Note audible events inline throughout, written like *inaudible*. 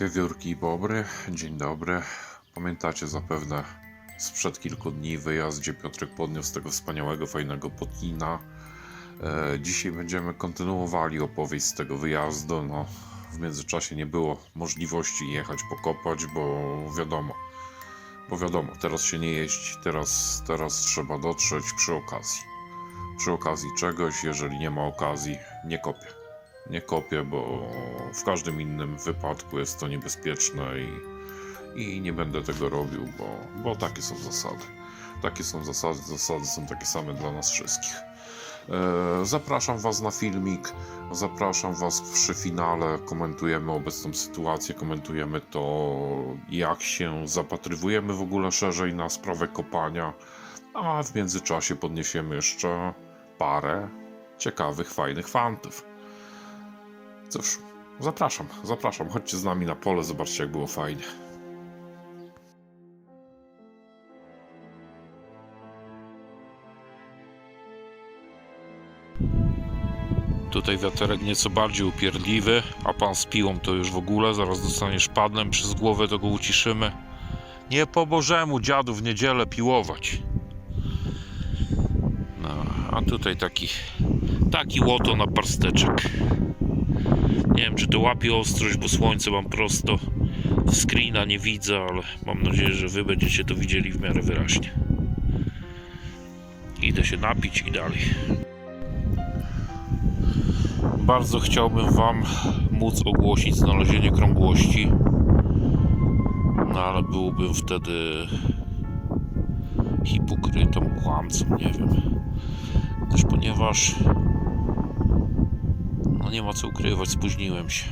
Wiewiórki i Bobry, dzień dobry. Pamiętacie zapewne sprzed kilku dni wyjazd, gdzie Piotrek podniósł tego wspaniałego, fajnego potnina. E, dzisiaj będziemy kontynuowali opowieść z tego wyjazdu. No, w międzyczasie nie było możliwości jechać pokopać, bo wiadomo, bo wiadomo, teraz się nie jeździ, teraz, teraz trzeba dotrzeć przy okazji. Przy okazji czegoś, jeżeli nie ma okazji, nie kopię nie kopię, bo w każdym innym wypadku jest to niebezpieczne i, i nie będę tego robił, bo, bo takie są zasady. Takie są zasady, zasady są takie same dla nas wszystkich. E, Zapraszam Was na filmik, zapraszam Was przy finale, komentujemy obecną sytuację, komentujemy to, jak się zapatrywujemy w ogóle szerzej na sprawę kopania, a w międzyczasie podniesiemy jeszcze parę ciekawych, fajnych fantów. Cóż, zapraszam, zapraszam. Chodźcie z nami na pole, zobaczcie jak było fajnie. Tutaj wiaterek nieco bardziej upierdliwy, a pan z piłą to już w ogóle, zaraz dostaniesz padlem przez głowę, to go uciszymy. Nie po Bożemu dziadu w niedzielę piłować. No, a tutaj taki, taki łoto na parsteczek. Nie wiem, czy to łapie ostrość, bo słońce mam prosto w screena, nie widzę, ale mam nadzieję, że wy będziecie to widzieli w miarę wyraźnie. Idę się napić i dalej. Bardzo chciałbym Wam móc ogłosić znalezienie krągłości, no ale byłbym wtedy hipokrytą, kłamcą, nie wiem. Też ponieważ nie ma co ukrywać, spóźniłem się.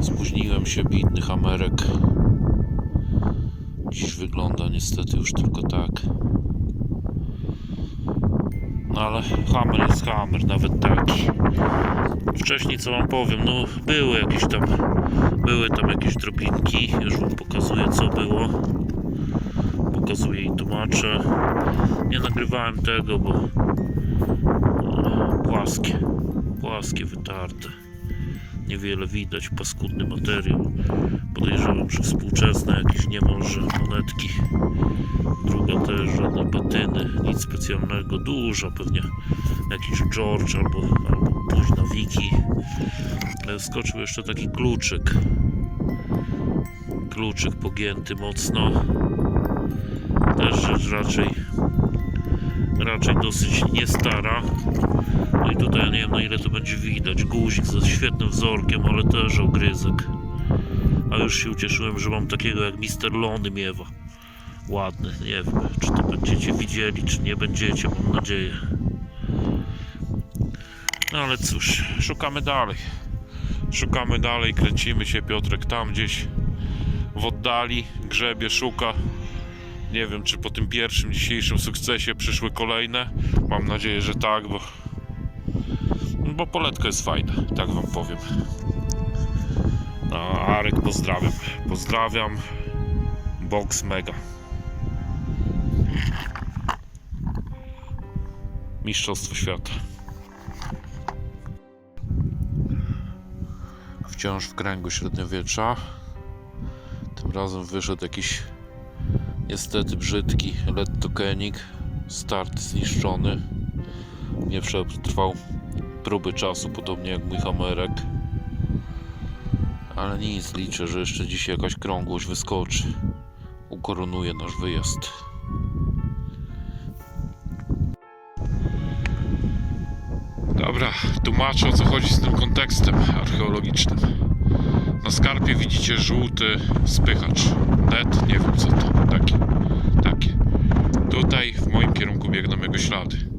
Spóźniłem się, bitny hamerek. Dziś wygląda niestety już tylko tak. No ale hammer jest hammer, nawet taki. Wcześniej co wam powiem, no były jakieś tam, były tam jakieś drobinki, już wam pokazuję co było. Pokazuję i tłumaczę. Nie nagrywałem tego, bo płaskie, płaskie, wytarte. Niewiele widać, paskudny materiał. Podejrzewam, że współczesne jakieś niemalże monetki. Druga też żadne patyny, nic specjalnego, duża pewnie jakiś George albo, albo późna Wiki. E, Skoczył jeszcze taki kluczyk. Kluczyk pogięty mocno. Też rzecz raczej raczej dosyć niestara. No i tutaj ja nie wiem na ile to będzie widać. Guzik ze świetnym wzorkiem, ale też ogryzek. A już się ucieszyłem, że mam takiego jak Mister Lony miewa. Ładny, nie wiem, czy to będziecie widzieli, czy nie będziecie, mam nadzieję. No ale cóż, szukamy dalej. Szukamy dalej, kręcimy się, Piotrek tam gdzieś w oddali grzebie, szuka. Nie wiem, czy po tym pierwszym dzisiejszym sukcesie przyszły kolejne. Mam nadzieję, że tak, bo bo poletka jest fajna, tak wam powiem. No, Arek pozdrawiam. Pozdrawiam. Box mega. Mistrzostwo świata. Wciąż w kręgu średniowiecza. Tym razem wyszedł jakiś niestety brzydki Letto Koenig. Start zniszczony. Nie przetrwał próby czasu, podobnie jak mój hamerek. Ale nic, liczę, że jeszcze dzisiaj jakaś krągłość wyskoczy. Ukoronuje nasz wyjazd. Dobra, tłumaczę o co chodzi z tym kontekstem archeologicznym. Na skarpie widzicie żółty spychacz. Net, nie wiem co to. Taki. Takie. Tutaj w moim kierunku biegną jego ślady.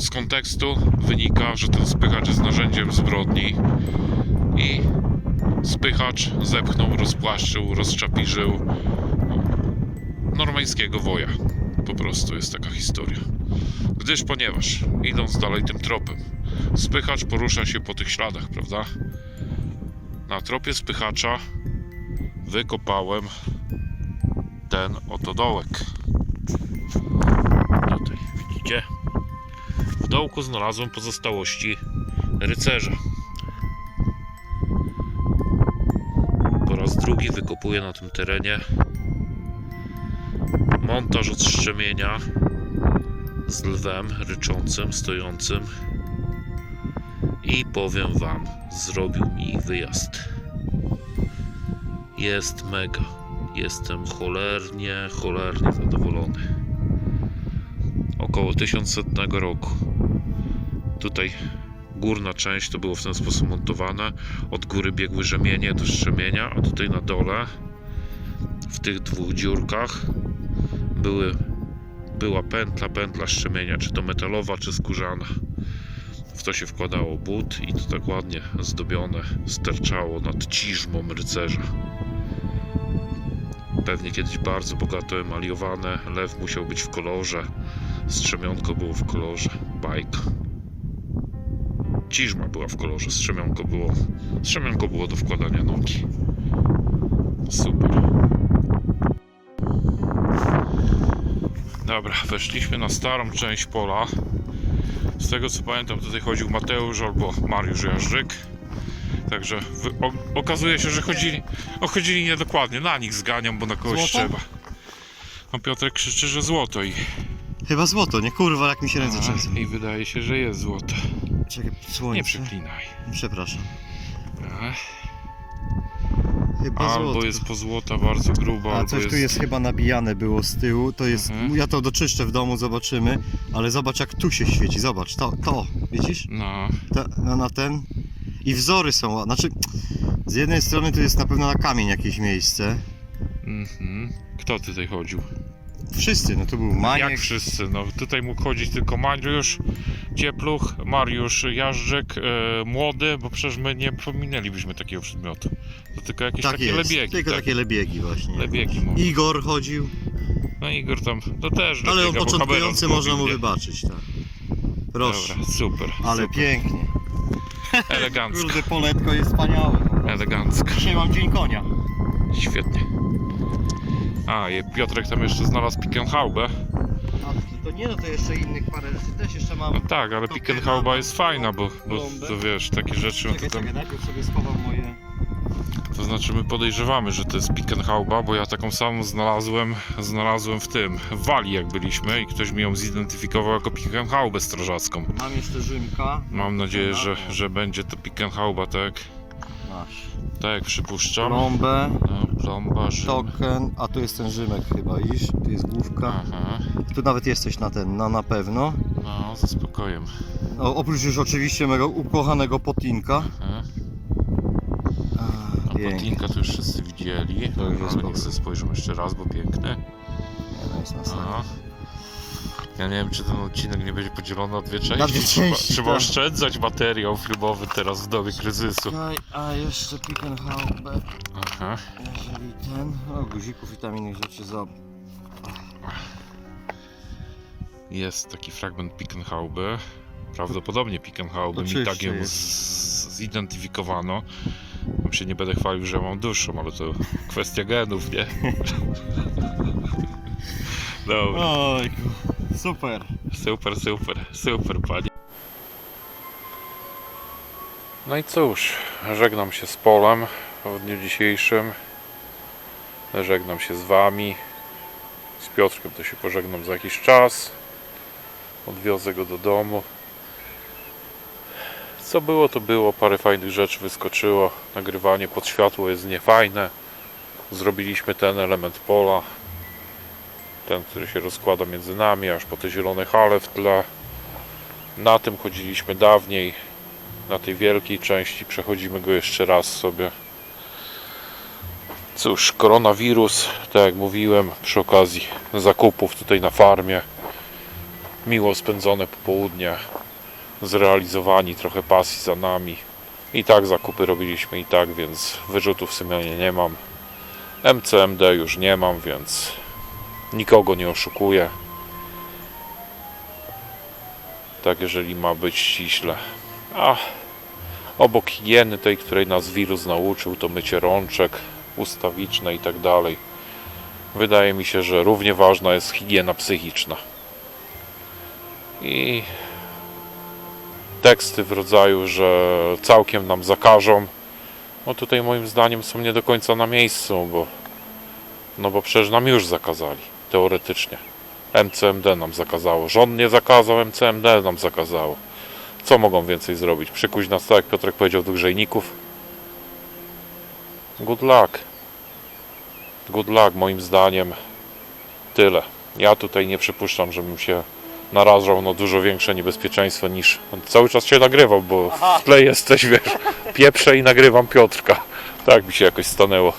Z kontekstu wynika, że ten spychacz jest narzędziem zbrodni i spychacz zepchnął, rozpłaszczył, rozczapirzył normańskiego woja. Po prostu jest taka historia. Gdyż ponieważ, idąc dalej tym tropem, spychacz porusza się po tych śladach, prawda? Na tropie spychacza wykopałem ten oto dołek. Dołku znalazłem pozostałości rycerza. raz drugi wykopuję na tym terenie. Montaż od strzemienia z lwem ryczącym, stojącym. I powiem wam, zrobił mi wyjazd. Jest mega. Jestem cholernie, cholernie zadowolony. Około 1100 roku. Tutaj górna część to było w ten sposób montowane. Od góry biegły rzemienie do strzemienia, a tutaj na dole w tych dwóch dziurkach były, była pętla, pętla strzemienia, czy to metalowa, czy skórzana. W to się wkładało but i to tak ładnie zdobione sterczało nad ciżmą rycerza. Pewnie kiedyś bardzo bogato emaliowane, lew musiał być w kolorze, strzemionko było w kolorze, bajka. Ciżma była w kolorze, strzemionko było, strzemionko było do wkładania nogi. Super. Dobra, weszliśmy na starą część pola. Z tego co pamiętam, tutaj chodził Mateusz albo Mariusz Jarzyk. Także o, okazuje się, że chodzili, o, chodzili niedokładnie. Na nich zganiam, bo na kogoś Złoto? trzeba. No Piotrek krzyczy, że złoto i, Chyba złoto, nie kurwa, jak mi się ręce trzęsą. i wydaje się, że jest złoto. Czekaj, słońce. Nie przeklinaj. Przepraszam. Dobra. Chyba Albo jest pozłota bardzo gruba, A coś tu jest chyba nabijane było z tyłu, to jest, Mhm. ja to doczyszczę w domu, zobaczymy, ale zobacz jak tu się świeci, zobacz, to, to, widzisz? No, Ta, na, na ten. I wzory są, znaczy, z jednej strony tu jest na pewno na kamień jakieś miejsce. mhm. Kto tutaj chodził? Wszyscy, no to był Maniek, Jak wszyscy? No tutaj mógł chodzić tylko Mariusz Ciepluch, Mariusz Jarzyk, e, młody, bo przecież my nie pominęlibyśmy takiego przedmiotu. To tylko jakieś tak takie jest, lebiegi. tylko tak. takie lebiegi właśnie. Lebiegi mówię. Igor chodził, No Igor tam, to też ale on lebiega, bo początkujący można mu zgubił, nie? wybaczyć, tak. Proszę, Dobra, super. ale pięknie. Elegancko, *laughs* Kurde, poletko jest wspaniałe. elegancko. Dzisiaj mam dzień konia. Świetnie. A, i Piotrek tam jeszcze znalazł Pickenhaubę. Nie, no to jeszcze innych parę rzeczy też jeszcze mam. No tak, ale Pickenhauba jest fajna, bo, bo to wiesz, takie rzeczy, no to Czekaj, tam czekaj, najpierw sobie schowam moje... To znaczy my podejrzewamy, że to jest Pickenhauba, bo ja taką samą znalazłem, znalazłem w tym, w Walii jak byliśmy i ktoś mi ją zidentyfikował jako Pickenhaubę strażacką. Mam jeszcze Rzymka. Mam nadzieję, że, że będzie to Pickenhauba, tak, Masz. tak jak przypuszczam. Plombę, No, plomba, Rzym. token, a tu jest ten Rzymek chyba, iż? Tu jest główka. Aha, Tu nawet jest coś na ten, na, na pewno. no ze spokojem. No, oprócz już oczywiście mego ukochanego potinka. Aha. A, A pięknie. potlinka to już wszyscy widzieli, To już jest ale niech sobie spojrzą jeszcze raz, bo piękny. Nie, no jest na serio. Aha. Ja nie wiem, czy ten odcinek nie będzie podzielony na dwie części. Dwie trzeba, części, trzeba tak. oszczędzać materiał filmowy teraz w dobie kryzysu. Czekaj, a jeszcze Pickenhaubę, Aha. jeżeli ten, o guzików i tam innych rzeczy za... Jest taki fragment Pickenhauby. Prawdopodobnie Pickenhauby. Mi tak ją zidentyfikowano. Tam się nie będę chwalił, że mam dłuższą, ale to kwestia genów, nie? *laughs* Dobra. Super. Super, super, super, panie. No i cóż, żegnam się z polem w dniu dzisiejszym. Żegnam się z wami. Z Piotrkiem to się pożegnam za jakiś czas. Odwiozę go do domu. Co było, to było. Parę fajnych rzeczy wyskoczyło. Nagrywanie pod światło jest niefajne. Zrobiliśmy ten element pola ten, który się rozkłada między nami, aż po te zielone hale w tle. Na tym chodziliśmy dawniej, na tej wielkiej części, przechodzimy go jeszcze raz sobie. Cóż, koronawirus, tak jak mówiłem, przy okazji zakupów tutaj na farmie. Miło spędzone popołudnie, zrealizowani, trochę pasji za nami. I tak zakupy robiliśmy i tak, więc wyrzutów sumienia nie mam. MCMD już nie mam, więc nikogo nie oszukuję. Tak, jeżeli ma być ściśle. A obok higieny, tej, której nas wirus nauczył, to mycie rączek, ustawiczne i tak. Wydaje mi się, że równie ważna jest higiena psychiczna. I teksty w rodzaju, że całkiem nam zakażą, No tutaj moim zdaniem są nie do końca na miejscu, bo no bo przecież nam już zakazali, teoretycznie. MCMD nam zakazało. Rząd nie zakazał, MCMD nam zakazało. Co mogą więcej zrobić? Przykuć nas, tak jak Piotrek powiedział, do grzejników? Good luck. Good luck, moim zdaniem. Tyle. Ja tutaj nie przypuszczam, żebym się narażał na dużo większe niebezpieczeństwo niż... Cały czas się nagrywał, bo w tle jesteś, wiesz, pieprzę i nagrywam Piotrka. Tak mi się jakoś stanęło.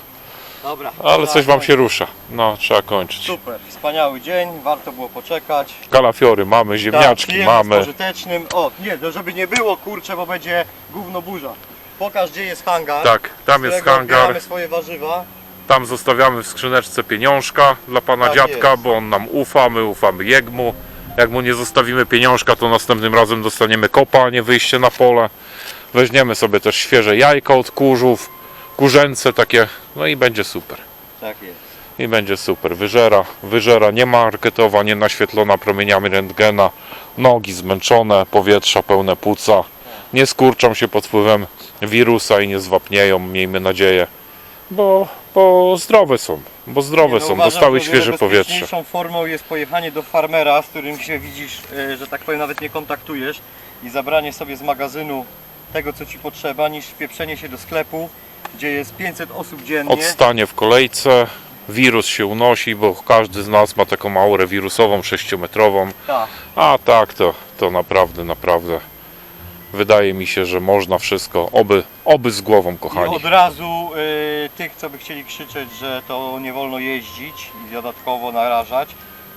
Dobra. Ale coś wam się rusza. No, trzeba kończyć. Super, wspaniały dzień, warto było poczekać. Kalafiory mamy, ziemniaczki klient mamy. pożytecznym. O, nie, to żeby nie było kurczę, bo będzie gówno burza. Pokaż gdzie jest hangar. Tak, tam jest hangar. swoje warzywa. Tam zostawiamy w skrzyneczce pieniążka dla pana Tak dziadka, jest. bo on nam ufa, my ufamy jegmu. Jak mu nie zostawimy pieniążka, to następnym razem dostaniemy kopa, a nie wyjście na pole. Weźmiemy sobie też świeże jajka od kurzów, kurzęce takie, no i będzie super. Tak jest. I będzie super. Wyżera, wyżera nie marketowa, nie naświetlona promieniami rentgena. Nogi zmęczone, powietrza pełne płuca. Nie skurczą się pod wpływem wirusa i nie zwapnieją, miejmy nadzieję. Bo, bo zdrowe są, bo zdrowe no są, uważam, dostały że o wiele świeże powietrze. bezpieczniejszą formą jest pojechanie do farmera, z którym się widzisz, e, że tak powiem, nawet nie kontaktujesz i zabranie sobie z magazynu tego, co ci potrzeba, niż wpieprzenie się do sklepu, gdzie jest 500 osób dziennie. Odstanie w kolejce, wirus się unosi, bo każdy z nas ma taką aurę wirusową, 6-metrową. Tak. A tak, to, to naprawdę, naprawdę. Wydaje mi się, że można wszystko, oby, oby z głową, I kochani. od razu y, tych, co by chcieli krzyczeć, że to nie wolno jeździć i dodatkowo narażać,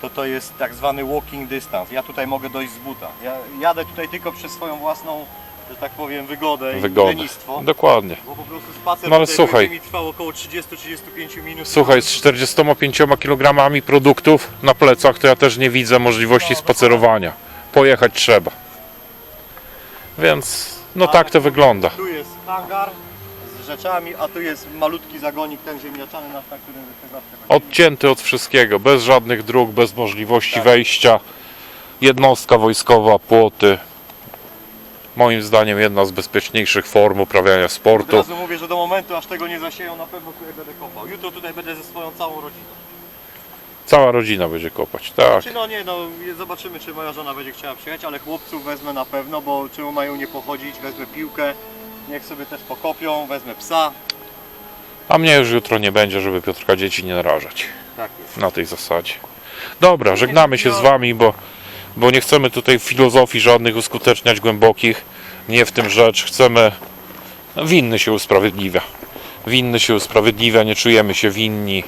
to to jest tak zwany walking distance. Ja tutaj mogę dojść z buta. Ja jadę tutaj tylko przez swoją własną, że tak powiem, wygodę, Wygodę. i lenistwo. Dokładnie. Bo po prostu spacer No ale tutaj słuchaj. mi trwał około 30-35 minut. Słuchaj, z 45 kg produktów na plecach to ja też nie widzę możliwości spacerowania. Pojechać trzeba. Więc no tak to wygląda. Tu jest hangar z rzeczami, a tu jest malutki zagonik, ten ziemniaczany nasz, na którym. Odcięty od wszystkiego, bez żadnych dróg, bez możliwości Tak. wejścia. Jednostka wojskowa, płoty. Moim zdaniem jedna z bezpieczniejszych form uprawiania Od sportu. razu mówię, że do momentu aż tego nie zasieją, na pewno tutaj będę kopał. Jutro tutaj będę ze swoją całą rodziną. Cała rodzina będzie kopać, tak. Czy no nie, no zobaczymy czy moja żona będzie chciała przyjechać, ale chłopców wezmę na pewno, bo czemu mają nie pochodzić, wezmę piłkę, niech sobie też pokopią, wezmę psa. A mnie już jutro nie będzie, żeby Piotrka dzieci nie narażać. Tak jest. na tej zasadzie. Dobra, żegnamy się z Wami, bo, bo nie chcemy tutaj filozofii żadnych uskuteczniać głębokich. Nie w tym rzecz. Chcemy. Winny się usprawiedliwia. Winny się usprawiedliwia, nie czujemy się winni,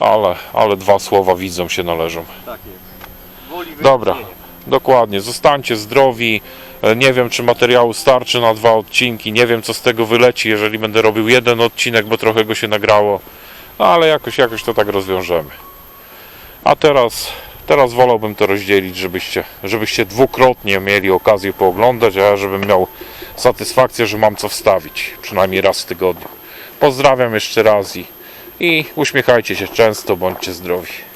ale, ale dwa słowa widzom się należą. Tak jest. Dobra. Dokładnie, zostańcie zdrowi. E, Nie wiem, czy materiału starczy na dwa odcinki. Nie wiem, co z tego wyleci, jeżeli będę robił jeden odcinek, bo trochę go się nagrało. No, ale jakoś, jakoś to tak rozwiążemy. A teraz, teraz wolałbym to rozdzielić, żebyście, żebyście dwukrotnie mieli okazję pooglądać, a ja żebym miał satysfakcję, że mam co wstawić. Przynajmniej raz w tygodniu. Pozdrawiam jeszcze raz i, i uśmiechajcie się często, bądźcie zdrowi.